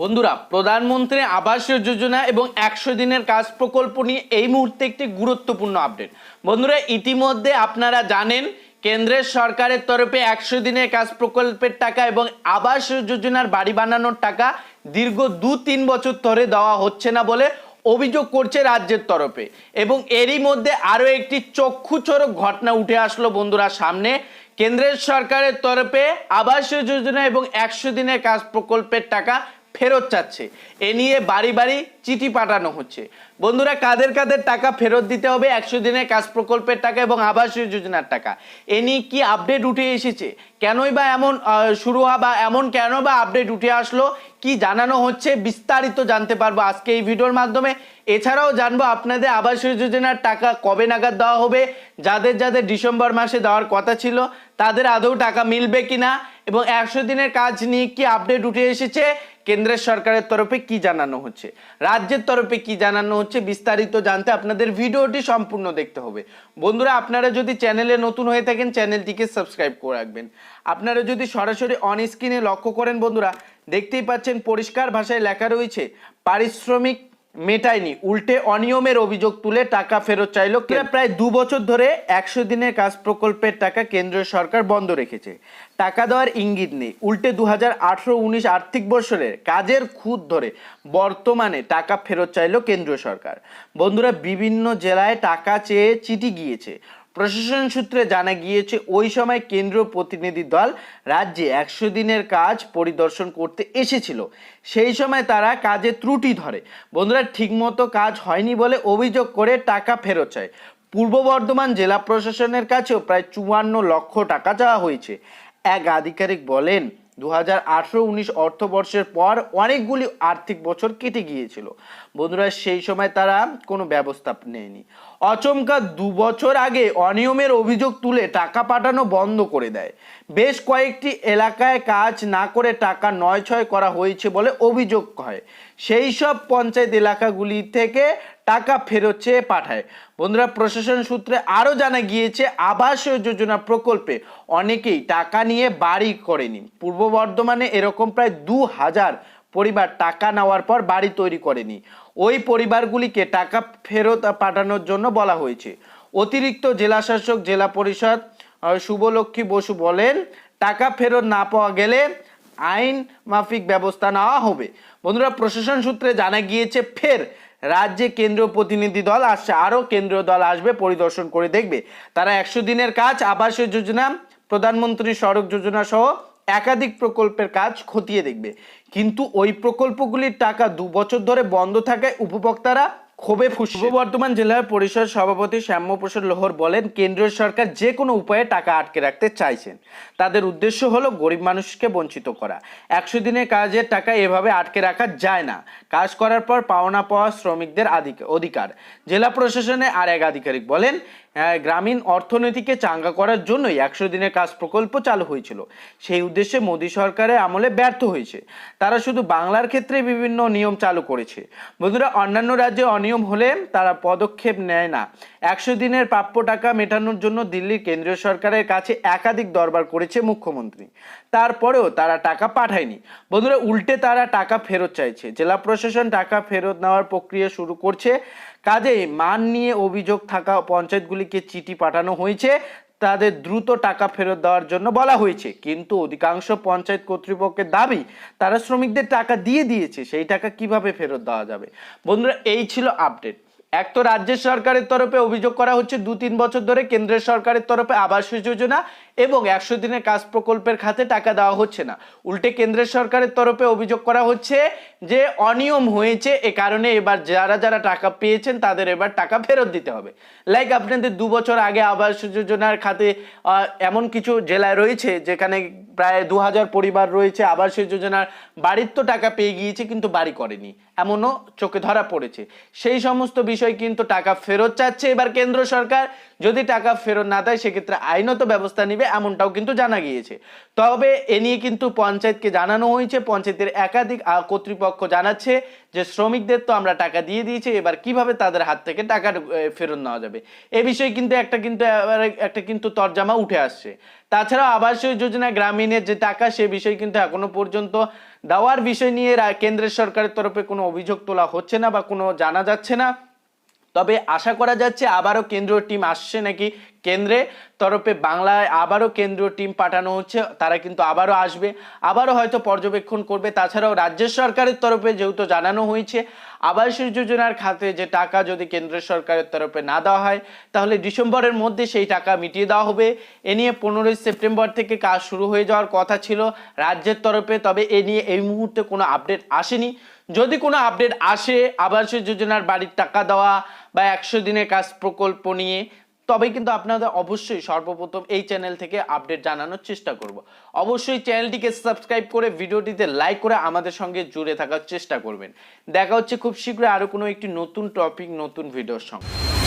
বন্ধুরা, প্রধানমন্ত্রী আবাস যোজনা এবং একশো দিনের কাজ প্রকল্প নিয়ে এই মুহূর্তে একটি গুরুত্বপূর্ণ আপডেট। বন্ধুরা, ইতিমধ্যে আপনারা জানেন, কেন্দ্রের সরকারের তরফে একশো দিনের কাজ প্রকল্পের টাকা এবং আবাস যোজনার বাড়ি বানানোর টাকা দীর্ঘ দু তিন বছর ধরে দেওয়া হচ্ছে না বলে অভিযোগ করছে রাজ্যের তরফে। এবং এরই মধ্যে আরও একটি চক্ষুচরক ঘটনা উঠে আসলো বন্ধুরা সামনে। কেন্দ্রের সরকারের তরফে আবাস যোজনা এবং একশো দিনের কাজ প্রকল্পের টাকা ফেরত চাচ্ছে। এ নিয়ে বাড়ি বাড়ি চিঠি পাঠানো হচ্ছে। বন্ধুরা, কাদের কাদের টাকা ফেরত দিতে হবে, একশো দিনের কাজ প্রকল্পের টাকা এবং আবাস যোজনার টাকা, এ নিয়ে কি আপডেট উঠে এসেছে? কেনই বা এমন শুরু হওয়া বা এমন কেন বা আপডেট উঠে আসলো, কি জানানো হচ্ছে, বিস্তারিত জানতে পারব আজকে এই ভিডিওর মাধ্যমে। এছাড়াও জানব আপনাদের আবাস যোজনার টাকা কবে নাগাদ দেওয়া হবে, যাদের যাদের ডিসেম্বর মাসে দেওয়ার কথা ছিল, তাদের আদৌ টাকা মিলবে কিনা, এবং একশো দিনের কাজ নিয়ে কি আপডেট উঠে এসেছে কেন্দ্রের সরকারের তরফে কি জানানো হচ্ছে? রাজ্যের তরফে কি জানানো হচ্ছে? বিস্তারিত জানতে আপনাদের ভিডিওটি সম্পূর্ণ দেখতে হবে। বন্ধুরা, আপনারা যদি চ্যানেলে নতুন হয়ে থাকেন, চ্যানেলটিকে সাবস্ক্রাইব করে রাখবেন। আপনারা যদি সরাসরি অন স্ক্রিনে লক্ষ্য করেন, বন্ধুরা, দেখতেই পাচ্ছেন পরিষ্কার ভাষায় লেখা রয়েছে, পারিশ্রমিক মেটায়নি। উল্টে অনিয়মের অভিযোগ তুলে টাকা ফেরত চাইল। প্রায় দু বছর ধরে একশো দিনের কাজ প্রকল্পের টাকা কেন্দ্রীয় সরকার বন্ধ রেখেছে। টাকা দেওয়ার ইঙ্গিত নেই। উল্টে দু হাজার আঠেরো উনিশ আর্থিক বছরের কাজের খুদ ধরে বর্তমানে টাকা ফেরত চাইল কেন্দ্রীয় সরকার। বন্ধুরা বিভিন্ন জেলায় টাকা চেয়ে চিঠি গিয়েছে। প্রশাসন সূত্রে জানা গিয়েছে, ওই সময় কেন্দ্রীয় প্রতিনিধি দল রাজ্যে একশো দিনের কাজ পরিদর্শন করতে এসেছিল। সেই সময় তারা কাজে ত্রুটি ধরে। বন্ধুরা, ঠিকমতো কাজ হয়নি বলে অভিযোগ করে টাকা ফেরত চায়। পূর্ব বর্ধমান জেলা প্রশাসনের কাছেও প্রায় চুয়ান্ন লক্ষ টাকা চাওয়া হয়েছে। এক আধিকারিক বলেন দু হাজার আঠেরো উনিশ অর্থবর্ষের পর অনেকগুলি আর্থিক বছর কেটে গিয়েছিল। বন্ধুরা, সেই সময় তারা কোনো ব্যবস্থা নেয়নি। অচমকা দু বছর আগে অনিয়মের অভিযোগ তুলে টাকা পাঠানো বন্ধ করে দেয়। বেশ কয়েকটি এলাকায় কাজ না করে টাকা নয় ছয় করা হয়েছে বলে অভিযোগ হয়। সেই সব পঞ্চায়েত এলাকাগুলি থেকে টাকা ফেরত চেয়ে পাঠায়। বন্ধুরা, প্রশাসন সূত্রে আরও জানা গিয়েছে আবাস যোজনা প্রকল্পে অনেকেই টাকা নিয়ে বাড়ি করেনি। পূর্ব বর্ধমানে এরকম প্রায় দু হাজার পরিবার টাকা নেওয়ার পর বাড়ি তৈরি করেনি। ওই পরিবারগুলিকে টাকা ফেরত পাঠানোর জন্য বলা হয়েছে। অতিরিক্ত জেলাশাসক, জেলা পরিষদ শুভলক্ষ্মী বসু বলেন, টাকা ফেরত না পাওয়া গেলে আইন মাফিক ব্যবস্থা নেওয়া হবে। বন্ধুরা, প্রশাসন সূত্রে জানা গিয়েছে, ফের রাজ্যে কেন্দ্রীয় প্রতিনিধি দল আসছে, আরও কেন্দ্রীয় দল আসবে, পরিদর্শন করে দেখবে। তারা একশো দিনের কাজ আবাস যোজনা, প্রধানমন্ত্রী সড়ক যোজনা সহ একাধিক প্রকল্পের কাজ খতিয়ে দেখবে। কিন্তু ওই প্রকল্পগুলির টাকা দু বছর ধরে বন্ধ থাকায় উপভোক্তারা ক্ষোভে ফুসছে। পূর্ব বর্ধমান জেলার পরিষদ সভাপতি শ্যাম্যপ্রসাদ লোহর বলেন, কেন্দ্রীয় সরকার যে কোনো উপায়ে টাকা আটকে রাখতে চাইছেন। তাদের উদ্দেশ্য হলো গরিব মানুষকে বঞ্চিত করা। একশো দিনের কাজের টাকা এভাবে আটকে রাখা যায় না। কাজ করার পর পাওনা পাওয়া শ্রমিকদের অধিকার। জেলা প্রশাসনে আর এক আধিকারিক বলেন গ্রামীণ অর্থনীতিকে চাঙ্গা করার জন্যই একশো দিনের কাজ প্রকল্প চালু হয়েছিল। সেই উদ্দেশ্যে মোদী সরকারের আমলে ব্যর্থ হয়েছে। তারা শুধু বাংলার ক্ষেত্রে বিভিন্ন নিয়ম চালু করেছে। বন্ধুরা, অন্যান্য রাজ্যে অনিয়ম হলে তারা পদক্ষেপ নেয় না। একশো দিনের প্রাপ্য টাকা মেটানোর জন্য দিল্লির কেন্দ্রীয় সরকারের কাছে একাধিক দরবার করেছে মুখ্যমন্ত্রী। তারপরেও তারা টাকা পাঠায়নি। বন্ধুরা, উল্টে তারা টাকা ফেরত চাইছে। জেলা প্রশাসন টাকা ফেরত নেওয়ার প্রক্রিয়া শুরু করছে। কাজেই মান নিয়ে অভিযোগ থাকা পঞ্চায়েতগুলিকে চিঠি পাঠানো হয়েছে। তাদের দ্রুত টাকা ফেরত দেওয়ার জন্য বলা হয়েছে। কিন্তু অধিকাংশ পঞ্চায়েত কর্তৃপক্ষের দাবি, তারা শ্রমিকদের টাকা দিয়ে দিয়েছে, সেই টাকা কীভাবে ফেরত দেওয়া যাবে? বন্ধুরা, এই ছিল আপডেট। এক তো রাজ্যের সরকারের তরফে অভিযোগ করা হচ্ছে দু তিন বছর ধরে কেন্দ্রের সরকারের তরফে আবাস যোজনা এবং একশো দিনের কাজ প্রকল্পের খাতে টাকা দেওয়া হচ্ছে না। উল্টে কেন্দ্রের সরকারের তরফে অভিযোগ করা হচ্ছে যে অনিয়ম হয়েছে, এ কারণে এবার যারা যারা টাকা পেয়েছেন তাদের এবার টাকা ফেরত দিতে হবে। লাইক আপনাদের দু বছর আগে আবাস যোজনার খাতে এমন কিছু জেলায় রয়েছে যেখানে প্রায় দু হাজার পরিবার রয়েছে, আবাস যোজনার বাড়ির তো টাকা পেয়ে গিয়েছে কিন্তু বাড়ি করেনি। এমনও চোখে ধরা পড়েছে। সেই সমস্ত বিষয় কিন্তু টাকা ফেরত চাচ্ছে এবার কেন্দ্র সরকার। যদি টাকা ফেরত না দেয়, সেক্ষেত্রে আইনত ব্যবস্থা নিবে এমনটাও কিন্তু জানা গিয়েছে। তবে এ নিয়ে কিন্তু পঞ্চায়েতকে জানানো হয়েছে, পঞ্চায়েতের একাধিক কর্তৃপক্ষ জানাচ্ছে যে শ্রমিকদের তো আমরা টাকা দিয়ে দিয়েছি, এবার কীভাবে তাদের হাত থেকে টাকা ফেরত নেওয়া যাবে? এ বিষয়ে কিন্তু একটা কিন্তু একটা কিন্তু তরজামা উঠে আসছে। তাছাড়াও আবাসীয় যোজনা গ্রামীণের যে টাকা, সে বিষয়ে কিন্তু এখনও পর্যন্ত দেওয়ার বিষয় নিয়ে কেন্দ্রের সরকারের তরফে কোনো অভিযোগ তোলা হচ্ছে না বা কোনো জানা যাচ্ছে না। তবে আশা করা যাচ্ছে আবারও কেন্দ্রীয় টিম আসছে নাকি কেন্দ্রে তরফে বাংলায় আবারও কেন্দ্রীয় টিম পাঠানো হচ্ছে, তারা কিন্তু আবারও আসবে, আবারও হয়তো পর্যবেক্ষণ করবে। তাছাড়াও রাজ্য সরকারের তরফে যেহেতু জানানো হয়েছে, আবাসিক যোজনার খাতে যে টাকা যদি কেন্দ্র সরকারের তরফে না দেওয়া হয়, তাহলে ডিসেম্বরের মধ্যে সেই টাকা মিটিয়ে দেওয়া হবে। এ নিয়ে পনেরোই সেপ্টেম্বর থেকে কাজ শুরু হয়ে যাওয়ার কথা ছিল রাজ্যের তরফে, তবে এ নিয়ে এই মুহূর্তে কোনো আপডেট আসেনি। যদি কোনো আপডেট আসে আবাস যোজনার বাড়ির টাকা দেওয়া বা একশো দিনের কাজ প্রকল্প নিয়ে তবে কিন্তু আপনাদের অবশ্যই সর্বপ্রথম এই চ্যানেল থেকে আপডেট জানানোর চেষ্টা করব। অবশ্যই চ্যানেলটিকে সাবস্ক্রাইব করে, ভিডিওটিতে লাইক করে আমাদের সঙ্গে জুড়ে থাকার চেষ্টা করবেন। দেখা হচ্ছে খুব শীঘ্রই আরও কোনো একটি নতুন টপিক নতুন ভিডিওর সঙ্গে।